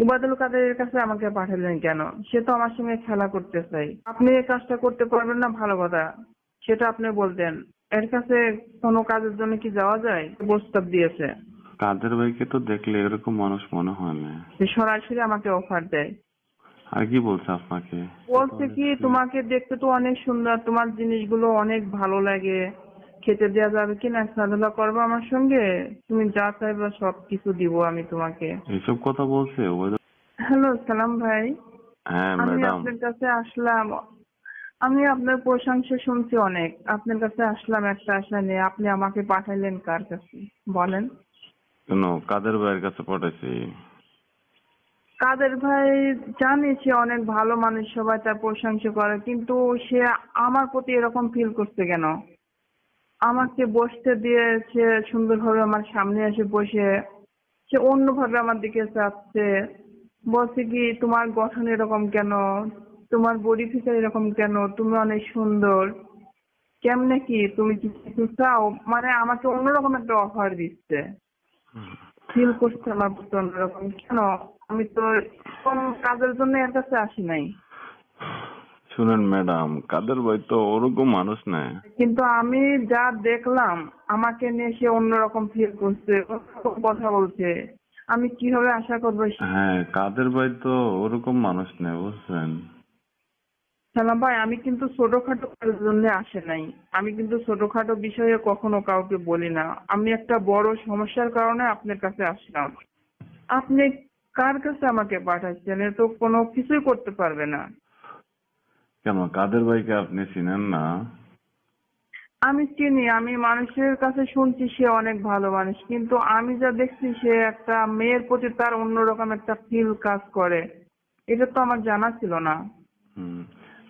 উবাদুল কাদেরের কাছে আমাকে পাঠালেন কেন? সে তো আমার সঙ্গে খেলা করতে চাই আপনি এই কাজটা করতে পারবেন না ভালো কথা। সেটা আপনি বলতেন। এর কাছে কোনো কাজের জন্য কি যাওয়া যায়? প্রস্তাব দিয়েছে। কাদের ভাইকে তো দেখলে এরকম মানুষ মনে হয় না। সে সরাসরি আমাকে অফার দেয়। আর কি বলছে আপনাকে? বলছে কি তোমাকে দেখতে তো অনেক সুন্দর তোমার জিনিসগুলো অনেক ভালো লাগে। খেতে দেওয়া যাবে কিনা খেলাধুলা করব আমার সঙ্গে? তুমি যা চাইবে সব কিছু দিব আমি তোমাকে। এইসব কথা বলছে হ্যালো সালাম ভাই। হ্যাঁ আমি আপনার কাছে আসলাম। আমি আপনার প্রশংসা শুনছি অনেক। আপনার কাছে আসলাম একটা আশা নিয়ে। আপনি আমাকে পাঠাইলেন কার কাছে? বলেন। কেন? কাদের ভাইয়ের কাছে পাঠাইছি? কাদের ভাই জানি সে অনেক ভালো মানুষ সবাই তার প্রশংসা করে কিন্তু সে আমার প্রতি এরকম ফিল করছে কেন? আমাকে বসতে দিয়ে সে সুন্দরভাবে আমার সামনে এসে বসে সে অন্যভাবে আমার দিকে চাচ্ছে। বলছে কি তোমার গঠন এরকম কেন? তোমার বডি ফিচার এরকম কেন? তুমি অনেক সুন্দর। কেমনে কি? তুমি কি কিছু চাও? মানে আমাকে অন্যরকম একটা অফার দিচ্ছে। ফিল করছে আমার প্রতি অন্যরকম। কেন? আমি তো কাজের জন্য এর কাছে আসি নাই। শুনেন ম্যাডাম কাদের ভাই তো ওরকম মানুষ না কিন্তু আমি যা দেখলাম আমাকে নিয়ে সে অন্যরকম ফিল করছে কথা বলছে। আমি কীভাবে আশা করব হ্যাঁ কাদের ভাই তো ওরকম মানুষ না বুঝছেন? সালাম ভাই আমি কিন্তু ছোটখাটো কাজের জন্য আসে নাই। আমি কিন্তু ছোটখাটো বিষয়ে কখনো কাউকে বলি না। আমি একটা বড় সমস্যার কারণে আপনার কাছে আসলাম। আপনি কার কাছে আমাকে পাঠাচ্ছেন? এ তো কোনো কিছুই করতে পারবে না। কেন? কাদের ভাইকে আপনি চিনেন না? আমি চিনি আমি মানুষের কাছে শুনছি সে অনেক ভালো মানুষ কিন্তু আমি যা দেখছি সে একটা মেয়ের প্রতি তার অন্যরকম একটা ফিল কাজ করে। এটা তো আমার জানা ছিল না।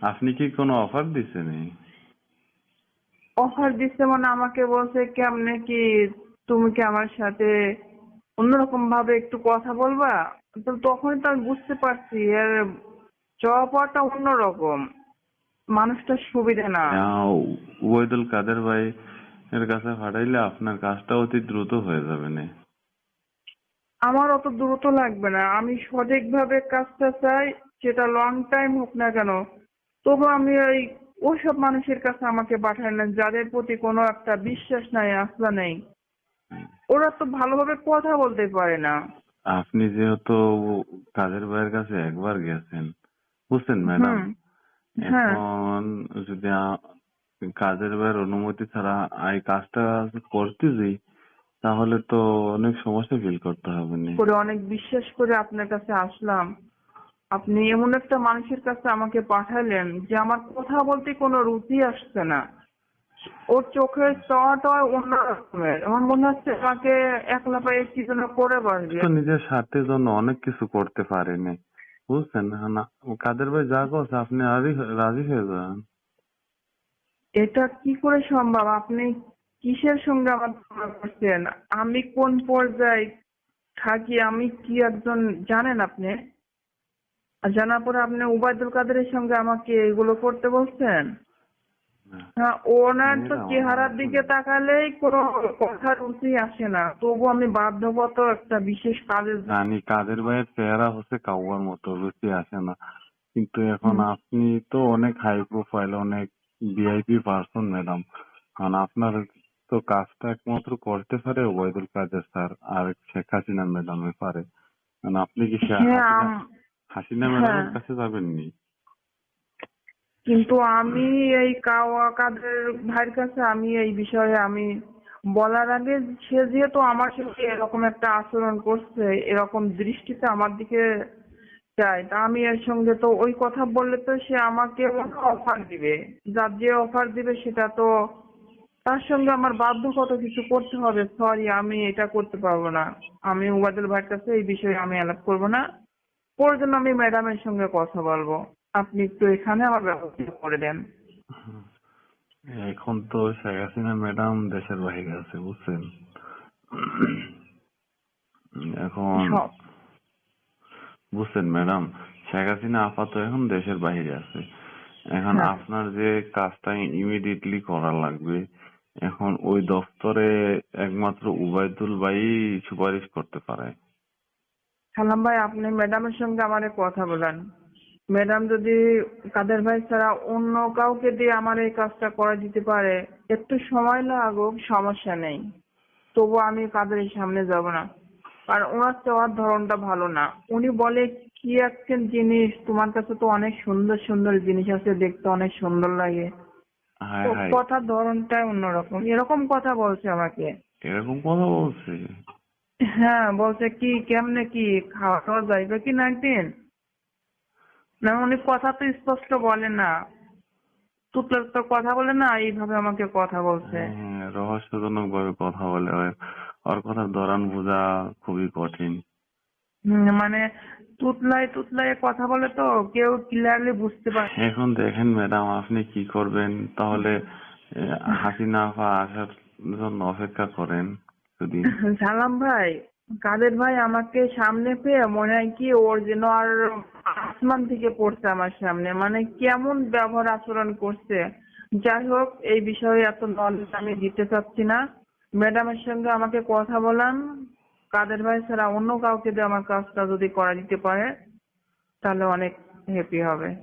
আপনি কি কোনো অফার দিছেন? অফার দিচ্ছে মানে আমাকে বলছে কেমনে কি তুমি কি আমার সাথে অন্যরকম ভাবে একটু কথা বলবা? তো তখন তো আমি বুঝতে পারছি এর চাওয়া পাওয়াটা অন্যরকম। মানুষটা সুবিধা না। ওয়াইদুল কাদের ভাই এর কাছে পাঠাইলে আপনার কাজটা অতি দ্রুত হয়ে যাবে না। আমার অত দ্রুত লাগবে না। আমি সঠিকভাবে কাজটা চাই সেটা লং টাইম হোক না কেন। তবু আমি ওই ওসব মানুষের কাছে আমাকে পাঠায় না যাদের প্রতি কোনো একটা বিশ্বাস নাই আস্থা নেই। ওরা তো ভালোভাবে কথা বলতে পারে না। আপনি যেহেতু কাদের ভাইয়ের কাছে একবার গেছেন বুঝছেন ম্যাডাম। এখন যদি কাদের ভাইয়ের অনুমতি ছাড়া এই কাজটা করতে যাই তাহলে তো অনেক সমস্যা ফিল করতে হবে না। করে অনেক বিশ্বাস করে আপনার কাছে আসলাম। আপনি এমন একটা মানুষের কাছে আমাকে পাঠালেন যে আমার কথা বলতে কোনো রুচি আসছে না। ওর চোখের চাওয়াটা অন্য রকমের। আমার মনে হচ্ছে আমাকে একলা পায়ে কি যেন করে বসবে। নিজের স্বার্থের জন্য অনেক কিছু করতে পারেনি। বুঝছেন? কাদের ভাই যা করছে, আপনি রাজি রাজি হয়ে যান এটা কি করে সম্ভব? আপনি কিসের সঙ্গে আমার তুলনা করছেন? আমি কোন পর্যায়ে থাকি? আমি কি একজন জানেন আপনি? জানার পরে আপনি উবায়দুল কাদেরের সঙ্গে আমাকে এগুলো করতে বলছেন? হ্যাঁ ওনার তো চেহারার দিকে তাকালেই কোনো কথার রুচি আসে না। তবু আমি বাধ্যগত একটা বিশেষ কাজের জন্য- জানি কাদের ভাইয়ের চেহারা হচ্ছে কাউয়ার মতো রুচি আসে না। কিন্তু এখন আপনি তো অনেক হাই প্রোফাইল অনেক ভিআইপি পার্সন ম্যাডাম কারণ আপনার তো কাজটা একমাত্র করতে পারে ওবায়দুল কাদের স্যার আর শেখ হাসিনা ম্যাডামে পারে। কারণ আপনি কি হ্যাঁ হাসিনা ম্যাডামের। কাছে যাবেননি? কিন্তু আমি এই কাওয়া কাদের ভাইয়ের কাছে আমি এই বিষয়ে আমি বলার আগে সে যেহেতু আমার সাথে এরকম একটা আচরণ করছে, এরকম দৃষ্টিতে আমার দিকে চায়, তা আমি এর সঙ্গে তো ওই কথা বললে তো সে আমাকে অফার দিবে। যার যে অফার দিবে সেটা তো তার সঙ্গে আমার বাধ্যগত কিছু করতে হবে। সরি আমি এটা করতে পারব না। আমি উবাদুল ভাইয়ের কাছে এই বিষয়ে আমি আলাপ করব না। প্রয়োজন আমি ম্যাডামের সঙ্গে কথা বলব। আপনি একটু এখানে আমার ব্যবস্থা করে দেন। এখন তো শেখ হাসিনা ম্যাডাম দেশের বাইরে আছে বুঝছেন? এখন বুঝছেন ম্যাডাম? শেখ হাসিনা আপাতত এখন দেশের বাইরে আছে। এখন হ্যাঁ। আপনার যে কাজটা ইমিডিয়েটলি করা লাগবে এখন ওই দপ্তরে একমাত্র উবায়দুল ভাই সুপারিশ করতে পারে। সালাম ভাই আপনি ম্যাডামের সঙ্গে আমার কথা বলেন। ম্যাডাম যদি কাদের ভাই ছাড়া অন্য কাউকে দিয়ে আমার এই কাজটা করে দিতে পারে একটু সময় লাগুক সমস্যা নেই। তবু আমি কাদের সামনে যাব না। আর ওনার চাওয়ার ধরনটা ভালো না। উনি বলে কি একটা জিনিস? তোমার কাছে তো অনেক সুন্দর সুন্দর জিনিস আছে দেখতে অনেক সুন্দর লাগে। কথার ধরনটাই অন্যরকম। এরকম কথা বলছে আমাকে। এরকম কথা বলছে? হ্যাঁ বলছে কি কেমনে কি? খাওয়া খাওয়া যাইবে কি না একদিন না উনি কথা তো স্পষ্ট বলে না। তুতলার তো কথা বলে না এইভাবে আমাকে কথা বলছে। হ্যাঁ, রহস্যজনক ভাবে কথা বলে। ওর- কথার ধরন বোঝা খুবই কঠিন। মানে তুতলায় তুতলায় কথা বলে তো কেউ ক্লিয়ারলি বুঝতে পারে এখন দেখেন ম্যাডাম আপনি কি করবেন? তাহলে হাসিনা আপা আসার জন্য অপেক্ষা করেন যদি। সালাম ভাই। কাদের ভাই আমাকে সামনে পেয়ে মনে হয় কি ওর যেন আর আসমান থেকে পড়ছে আমার সামনে। মানে কেমন ব্যবহার আচরণ করছে। যাই হোক, এই বিষয়ে এত নলেজ আমি দিতে চাচ্ছি না। ম্যাডামের সঙ্গে আমাকে কথা বলান। কাদের ভাই ছাড়া অন্য কাউকে দিয়ে আমার কাজটা যদি করা দিতে পারে, তাহলে অনেক হ্যাপি হবে।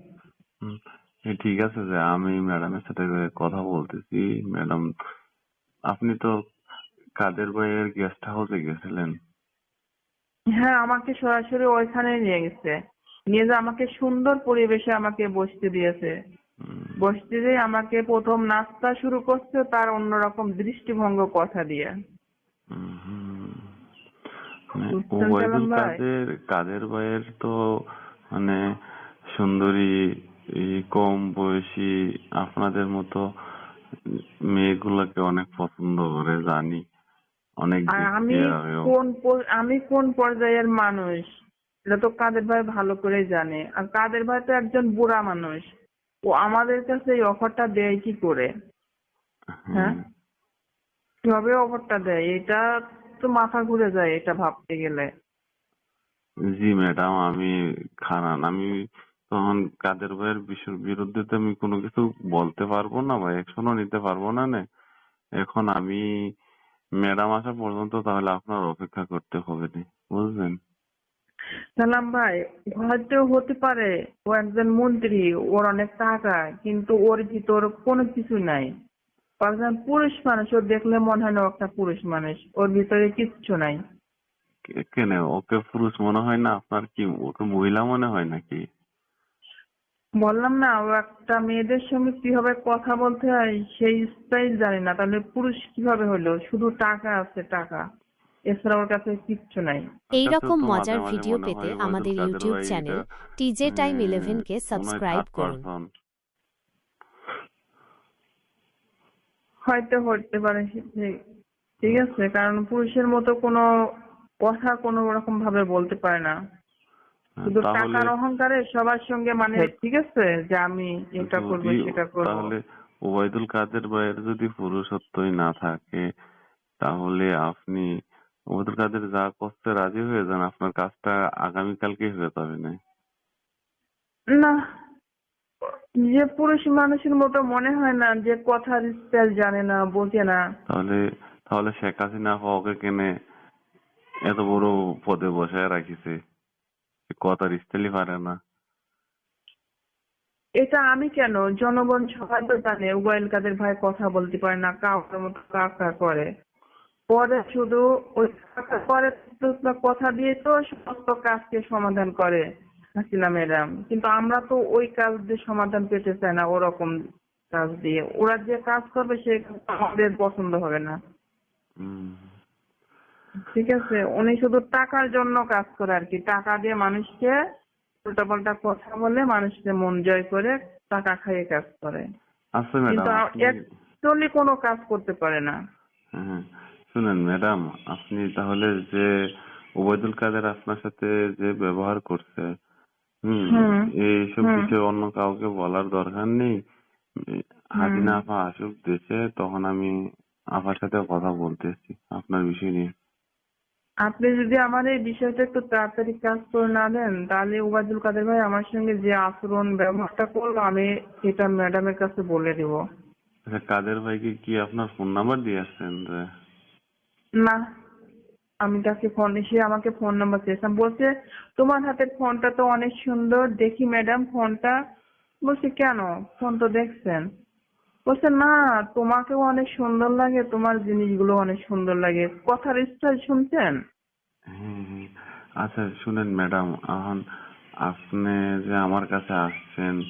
ঠিক আছে যে আমি ম্যাডামের সাথে কথা বলতেছি, ম্যাডাম, আপনি তো কাদের ভাইয়ের গেস্ট হাউসে গেছিলেন? হ্যাঁ আমাকে সরাসরি ওইখানে নিয়ে গেছে। নিয়ে যে আমাকে সুন্দর পরিবেশে আমাকে বসতে দিয়েছে। বসতে দিয়ে আমাকে প্রথম নাস্তা শুরু করছে তার অন্যরকম দৃষ্টিভঙ্গ কথা দিয়ে। কাদের কাদের ভাইয়ের তো মানে সুন্দরী এই কম বয়সী আপনাদের মতো মেয়েগুলোকে অনেক পছন্দ করে জানি। অনেক আমি কোন আমি কোন পর্যায়ের মানুষ? এটা তো কাদের ভাই ভালো করেই জানে। আর কাদের ভাই তো একজন বুড়া মানুষ। ও আমাদের কাছে এই অফারটা দেয় কি করে? হ্যাঁ? কীভাবে অফারটা দেয়? এটা তো মাথা ঘুরে যায় এটা ভাবতে গেলে। জি ম্যাডাম আমি খারান আমি তখন কাদের ভাইয়ের বিরুদ্ধে তো আমি কোনো কিছু বলতে পারব না বা অ্যাকশনও নিতে পারব না নে। এখন আমি ম্যাডাম আসা পর্যন্ত তাহলে আপনার অপেক্ষা করতে হবে নি বুঝলেন? সালাম ভাই হয়তো হতে পারে ও একজন মন্ত্রী ওর অনেক টাকা কিন্তু ওর ভিতর কোনো কিছু নাই। একজন পুরুষ মানুষ ও দেখলে মনে হয় না ও একটা পুরুষ মানুষ ওর ভিতরে কিচ্ছু নাই। কেন ওকে পুরুষ মনে হয় না আপনার কি ওকে মহিলা মনে হয় নাকি? বললাম না ও একটা মেয়েদের সঙ্গে কীভাবে কথা বলতে হয় সেই স্টাইল জানি না। তাহলে পুরুষ কীভাবে হলো? শুধু টাকা আছে টাকা। এছাড়া ওর কাছে কিচ্ছু নাই। এই রকম মজার ভিডিও পেতে আমাদের ইউটিউব চ্যানেল টিজে টাইম মানে, ইলেভেনকে মনে হয় সাবস্ক্রাইব করুন। হয়তো হতে পারে ঠিক আছে। কারণ পুরুষের মতো কোনো কথা কোনো রকম ভাবে বলতে পারে না। শুধু টাকার অহংকারে সবার সঙ্গে মানে ঠিক আছে যে আমি এটা করব সেটা করব। তাহলে ওবায়দুল কাদের ভাইয়ের যদি পুরুষত্বই না থাকে তাহলে আপনি ওবায়দুল কাদের যা করতে রাজি হয়ে যান আপনার কাজটা আগামীকালকে হয়ে যাবে না? না যে পুরুষ মানুষের মতো মনে হয় না যে কথার স্টাইল জানে না বোঝে না। তাহলে তাহলে শেখ হাসিনা ওকে কেনে এত বড় পদে বসায় রাখিছে? কথার স্টাইলই পারে না এটা আমি কেন? জনগণ সবাই তো জানে উবাইল কাদের ভাই কথা বলতে পারে না কাউকে মতো কাকা করে। পরে শুধু ওই কাকা করে কথা দিয়ে তো সমস্ত কাজকে সমাধান করে হাসিনা ম্যাডাম। কিন্তু আমরা তো ওই কাজ দিয়ে সমাধান পেতে চাই না ওরকম কাজ দিয়ে। ওরা যে কাজ করবে সে আমাদের পছন্দ হবে না। ঠিক আছে? উনি শুধু টাকার জন্য কাজ করে আর কি। টাকা দিয়ে মানুষকে উল্টাপাল্টা কথা বলে মানুষকে মন জয় করে টাকা খাইয়ে কাজ করে। কিন্তু অ্যাকচুয়ালি কোনো কাজ করতে পারে না। হ্যাঁ শুনেন ম্যাডাম আপনি তাহলে যে ওবায়দুল কাদের আপনার সাথে যে ব্যবহার করছে এইসব। বিষয়ে অন্য কাউকে বলার দরকার নেই। হাসিনা আপা আসুক দেশে তখন আমি আপার সাথে কথা বলতেছি আপনার বিষয় নিয়ে। আপনি যদি আমার এই বিষয়টা একটু তাড়াতাড়ি কাজ করে না দেন তাহলে ওবায়দুল কাদের ভাই আমার সঙ্গে যে আচরণ ব্যবহারটা করল আমি সেটা ম্যাডামের কাছে বলে দিব। আচ্ছা কাদের ভাইকে কি আপনার ফোন নাম্বার দিয়ে আসছেন না আমি তাকে ফোন এসে আমাকে ফোন নাম্বার চেয়েছিলাম বলছে তোমার হাতের ফোনটা তো অনেক সুন্দর দেখি ম্যাডাম ফোনটা বলছি কেন? ফোন তো দেখছেন। বলছে না তোমাকেও অনেক সুন্দর লাগে তোমার জিনিসগুলো অনেক সুন্দর লাগে। কথার স্টাইল শুনছেন? আচ্ছা শুনেন ম্যাডাম এখন আপনি যে আমার কাছে আসছেন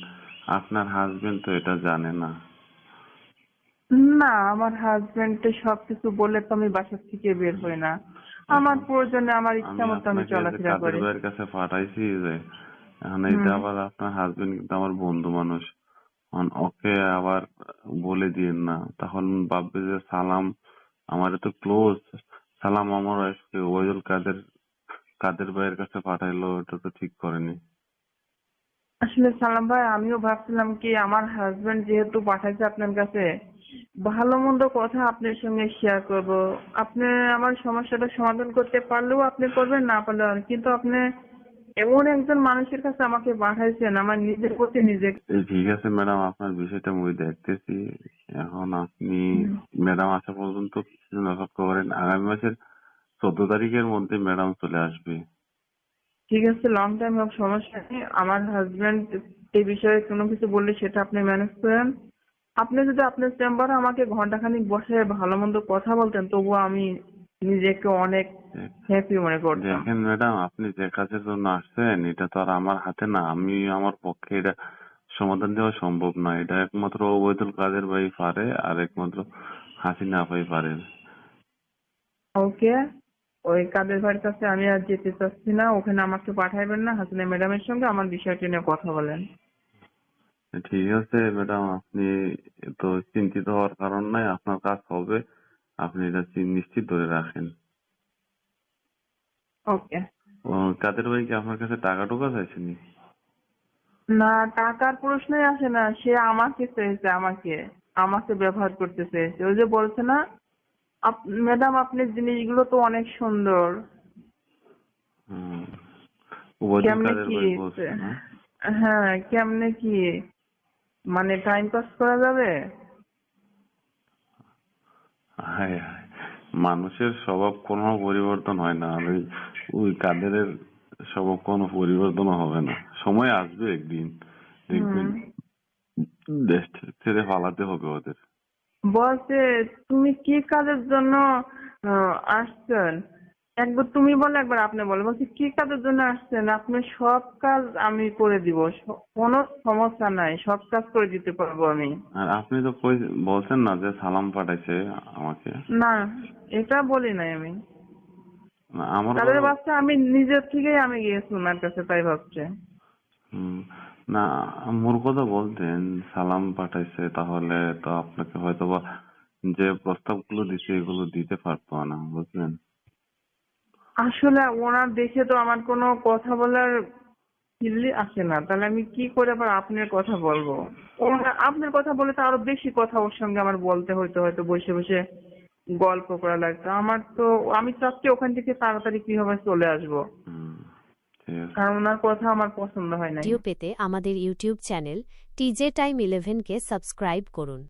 আপনার হাজবেন্ড তো এটা জানে না। না আমার হাজবেন্ড তো সবকিছু বলে তো আমি বাসা থেকে বের হই না। আমার প্রয়োজনে আমার ইচ্ছা আমি মতো আমি চলাফেরা করি। কাছে পাঠাইছি যে এখন হুম। আবার আপনার হাজবেন্ড কিন্তু আমার বন্ধু মানুষ। ওকে আবার বলে দিয়েন না। তখন ভাববে যে, সালাম আমার তো ক্লোজ সালাম আমার ওয়াইফকে ওয়াইদুল কাদের কাদের ভাইয়ের কাছে পাঠাইলো, এটা তো ঠিক করেনি। আসলে সালাম ভাই, আমিও ভাবছিলাম কি আমার হাজবেন্ড যেহেতু পাঠাইছে আপনার কাছে, ভালো মন্দ কথা আপনার সঙ্গে শেয়ার করব। আপনি আমার সমস্যাটা সমাধান করতে পারলেও আপনি করবেন, না পারলেও। কিন্তু আপনি এমন একজন মানুষের কাছে আমাকে পাঠাইছেন আমার নিজের প্রতি নিজে ঠিক আছে ম্যাডাম আপনার বিষয়টা আমি দেখতেছি। এখন আপনি ম্যাডাম আসা পর্যন্ত কিছুদিন অপেক্ষা করেন। আগামী মাসের চোদ্দ তারিখের মধ্যে ম্যাডাম চলে আসবে। ঠিক আছে লং টাইম হোক সমস্যা নেই। আমার হাজবেন্ড এই বিষয়ে কোনো কিছু বললে সেটা আপনি ম্যানেজ করেন। আপনি যদি আপনার চেম্বারে আমাকে ঘন্টাখানিক বসে ভালো মন্দ কথা বলতেন তবুও আমি নিজেকে অনেক হ্যাপি মনে করতাম। দেখেন ম্যাডাম আপনি যে কাজের জন্য আসছেন এটা তো আর আমার হাতে না। আমি আমার পক্ষে এটা সমাধান দেওয়া সম্ভব না। এটা একমাত্র ওবায়দুল কাদের ভাই পারে আর একমাত্র হাসিনা ভাই পারে। ওকে ওই কাদের ভাইয়ের কাছে আমি আর যেতে চাচ্ছি না। ওখানে আমাকে পাঠাইবেন না হাসিনা ম্যাডামের সঙ্গে আমার বিষয়টি নিয়ে কথা বলেন। ঠিক আছে ম্যাডাম আপনি তো চিন্তিত হওয়ার কারণ নাই। আপনার কাজ হবে। আপনি এটা নিশ্চিত ধরে রাখেন। ওকে। ও, কাদের ভাই কি আপনার কাছে টাকা টুকা চাইছেনি না টাকার প্রশ্নই আসে না। সে আমাকে চেয়েছে আমাকে। আমাকে ব্যবহার করতে চেয়েছে। ওই যে বলছে না ম্যাডাম আপনার জিনিসগুলো তো অনেক সুন্দর। কেমনে কি বলছে না হ্যাঁ? কেমনে কি? মানে টাইম পাস করা যাবে? হায় মানুষের স্বভাব কোনো পরিবর্তন হয় না। আর ওই ওই কাদেরের স্বভাব কোনো পরিবর্তন হবে না। সময় আসবে একদিন দেখবেন। দেশ ছেড়ে পালাতে হবে ওদের। বলছে তুমি কি কাজের জন্য আসছেন? একবার তুমি বলো একবার আপনি বলো। বলছি কি কাজের জন্য আসছেন? আপনি সব কাজ আমি করে দিব। কোনো সমস্যা নাই। সব কাজ করে দিতে পারব আমি। আর আপনি তো বলছেন না যে সালাম পাঠাইছে আমাকে। না এটা বলি নাই আমি। আমার তাদের বাচ্চা আমি নিজের থেকেই আমি গিয়েছি ওনার কাছে তাই ভাবছে। হুম, না মোর কথা বলতেন সালাম পাঠাইছে তাহলে তো আপনাকে হয়তোবা যে প্রস্তাবগুলো দিছে এগুলো দিতে পারতো না বুঝলেন? আসলে ওনার দেখে তো আমার কোনো কথা বলার ফিল্লি আসে না। তাহলে আমি কি করে আবার আপনার কথা বলব? ওনা- আপনার কথা বলে তো আরও বেশি কথা ওর সঙ্গে আমার বলতে হয়তো হয়তো বসে বসে গল্প করা লাগতো। আমার তো আমি চাচ্ছি ওখান থেকে তাড়াতাড়ি কীভাবে চলে আসব। হুম, ঠিক আছে। কারণ ওনার কথা আমার পছন্দ হয় না ভিডিও পেতে আমাদের ইউটিউব চ্যানেল টিজে টাইম ইলেভেনকে সাবস্ক্রাইব করুন।